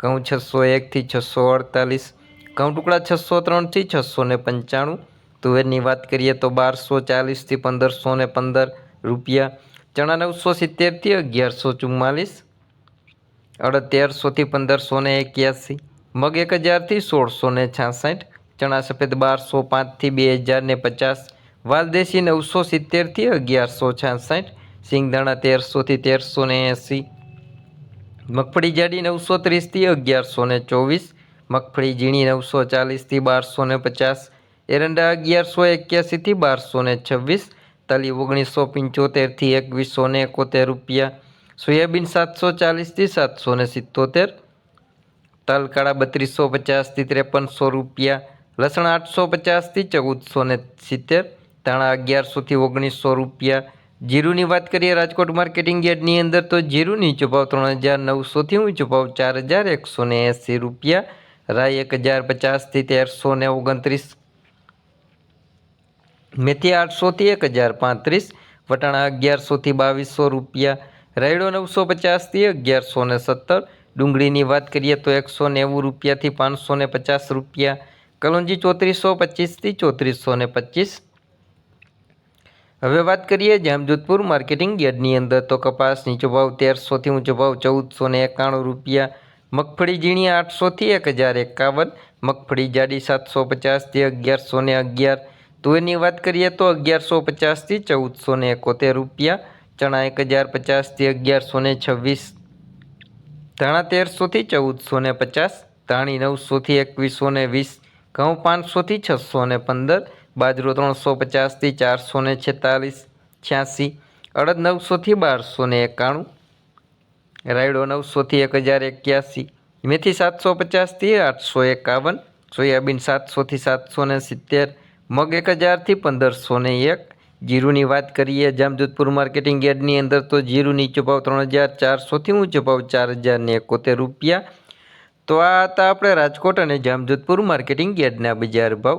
ઘઉં છસો એકથી છસો અડતાલીસ, ઘઉં ટુકડા છસો ત્રણથી છસો ને પંચાણું, તુવેરની વાત કરીએ તો બારસો ચાલીસથી પંદરસો ને પંદર રૂપિયા, ચણા નવસો સિત્તેરથી અગિયારસો ચુમ્માલીસ, અડતેરસોથી પંદરસો ને એક્યાસી, મગ એક હજારથી સોળસો ને છાસઠ, ચણા સફેદ બારસો પાંચથી બે હજાર ને પચાસ વાલદેશી નવસો સિત્તેરથી અગિયારસો છાસઠ, સિંગદાણા તેરસોથી તેરસો ને એંસી મગફળી જાડી નવસો ત્રીસથી અગિયારસો ને ચોવીસ, મગફળી ઝીણી નવસો ચાલીસથી બારસો ને પચાસ, એરંડા અગિયારસો એક્યાસીથી બારસો ને છવ્વીસ, તલી ઓગણીસો પંચોતેરથી એકવીસો ને એકોતેર રૂપિયા, સોયાબીન સાતસો ચાલીસથી સાતસો ને સિત્તોતેર, તલ કાળા બત્રીસો પચાસથી ત્રેપનસો રૂપિયા, લસણ આઠસો પચાસથી ચૌદસો ને સિત્તેર, ધાણા અગિયારસોથી ઓગણીસો રૂપિયા જીરુની વાત કરીએ રાજકોટ માર્કેટિંગ યાર્ડની અંદર, તો જીરું નીચો ત્રણ હજાર નવસોથી ઊંચો ભાવ ચાર હજાર એકસો ને એંસી રૂપિયા રાય એક હજાર પચાસથી તેરસો ને ઓગણત્રીસ, મેથી આઠસોથી એક હજાર પાંત્રીસ, વટાણા અગિયારસોથી બાવીસો રૂપિયા, રાયડો નવસો પચાસથી અગિયારસો ને સત્તર, ડુંગળીની વાત કરીએ તો એકસો નેવું રૂપિયાથી પાંચસો ને પચાસ રૂપિયા, કલોંજી ચોત્રીસો પચીસથી ચોત્રીસો ને પચીસ હવે વાત કરીએ જામજોધપુર માર્કેટિંગ યાર્ડની અંદર. તો કપાસ નીચો ભાવ તેરસોથી ઊંચો ભાવ ચૌદસો ને એકાણું રૂપિયા, મગફળી ઝીણી આઠસોથી એક હજાર એકાવન, મગફળી જાડી સાતસો પચાસથી અગિયારસો ને અગિયાર તુવેરની વાત કરીએ તો અગિયારસો પચાસથી ચૌદસો ને એકોતેર રૂપિયા, ચણા એક હજાર પચાસથી અગિયારસો ને છવ્વીસ. ધાણા તેરસોથી ચૌદસો ને પચાસ, ધાણી નવસોથી એકવીસો ને વીસ, ઘઉં પાંચસોથી છસો ને પંદર બાજરો ત્રણસો પચાસથી ચારસો ને છેતાલીસ, છ્યાસી, અડદ નવસોથી બારસો ને એકાણું, રાયડો નવસોથી એક હજાર એક્યાસી, મેથી સાતસો પચાસથી આઠસો એકાવન, સોયાબીન સાતસોથી સાતસો ને સિત્તેર, મગ એક હજારથી પંદરસો ને એક. જીરુની વાત કરીએ જામજોધપુર માર્કેટિંગ યાર્ડની અંદર તો જીરું નીચો ત્રણ હજાર ચારસોથી ઊંચો ભાવ ચાર હજાર ને એકોતેર રૂપિયા. તો આ હતા આપણે રાજકોટ અને જામજોધપુર માર્કેટિંગ યાર્ડના બજાર ભાવ.